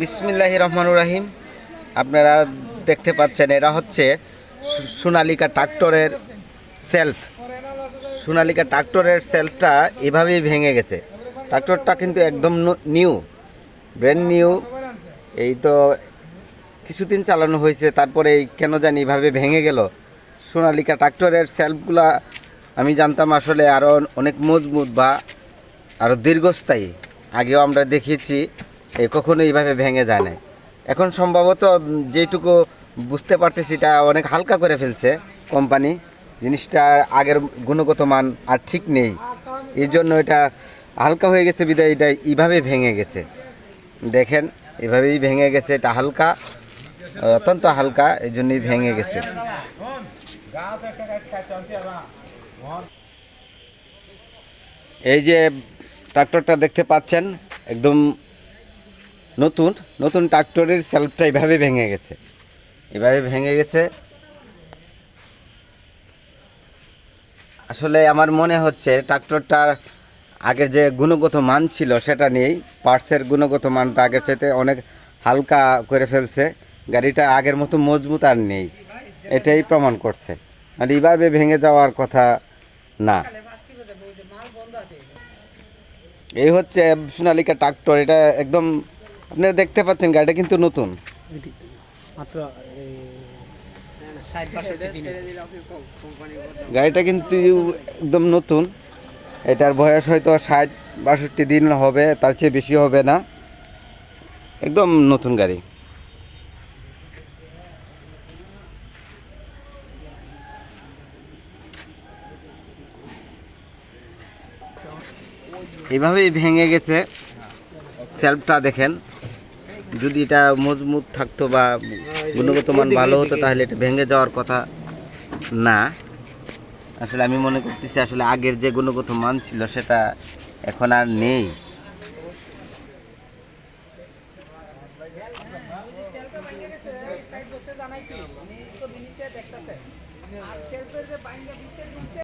বিসমিল্লাহ রহমানুর রাহিম। আপনারা দেখতে পাচ্ছেন, এরা হচ্ছে সোনালিকা ট্রাক্টরের সেলফ সোনালিকা ট্রাক্টরের সেলফটা এভাবেই ভেঙে গেছে। ট্রাক্টরটা কিন্তু একদম নিউ ব্র্যান্ড নিউ এই তো কিছুদিন চালানো হয়েছে, তারপরে কেন জানি এভাবে ভেঙে গেল। সোনালিকা ট্রাক্টরের সেলফগুলা আমি জানতাম আসলে আরও অনেক মজবুত বা আরও দীর্ঘস্থায়ী। আগেও আমরা দেখিয়েছি এ কখনো এইভাবে ভেঙে যায় না এখন সম্ভবত যেটুকু বুঝতে পারতেছি এটা অনেক হালকা করে ফেলছে কোম্পানি, জিনিসটা আগের গুণগত মান আর ঠিক নেই। এই জন্য এটা হালকা হয়ে গেছে বিদায়, এটা এইভাবে ভেঙে গেছে। দেখেন, এভাবেই ভেঙে গেছে, এটা হালকা, অত্যন্ত হালকা, এই জন্যই ভেঙে গেছে। এই যে ট্রাক্টরটা দেখতে পাচ্ছেন, একদম নতুন নতুন ট্রাক্টরের সেলফটা এভাবে ভেঙে গেছে। এভাবে ভেঙে গেছে। আসলে আমার মনে হচ্ছে ট্রাক্টরটার আগের যে গুণগত মান ছিল সেটা নেই পার্টসের গুণগত মানটা আগের চাইতে অনেক হালকা করে ফেলছে। গাড়িটা আগের মতো মজবুত আর নেই। এটাই প্রমাণ করছে। আর এইভাবে ভেঙে যাওয়ার কথা না। এই হচ্ছে সোনালিকা ট্রাক্টর। এটা একদম আপনারা দেখতে পাচ্ছেন গাড়িটা কিন্তু নতুন। মাত্র। গাড়িটা কিন্তু একদম নতুন। এটার বয়স হয়তো ষাট বাষট্টি দিন হবে তার চেয়ে বেশি হবে না। একদম নতুন গাড়ি। এভাবেই ভেঙে গেছে। সেলফটা দেখেন। যদি এটা মজবুত থাকতো বা গুণগত মান ভালো হতো তাহলে এটা ভেঙে যাওয়ার কথা না। আসলে আমি মনে করতেছি আসলে আগের যে গুণগত মান ছিল সেটা এখন আর নেই।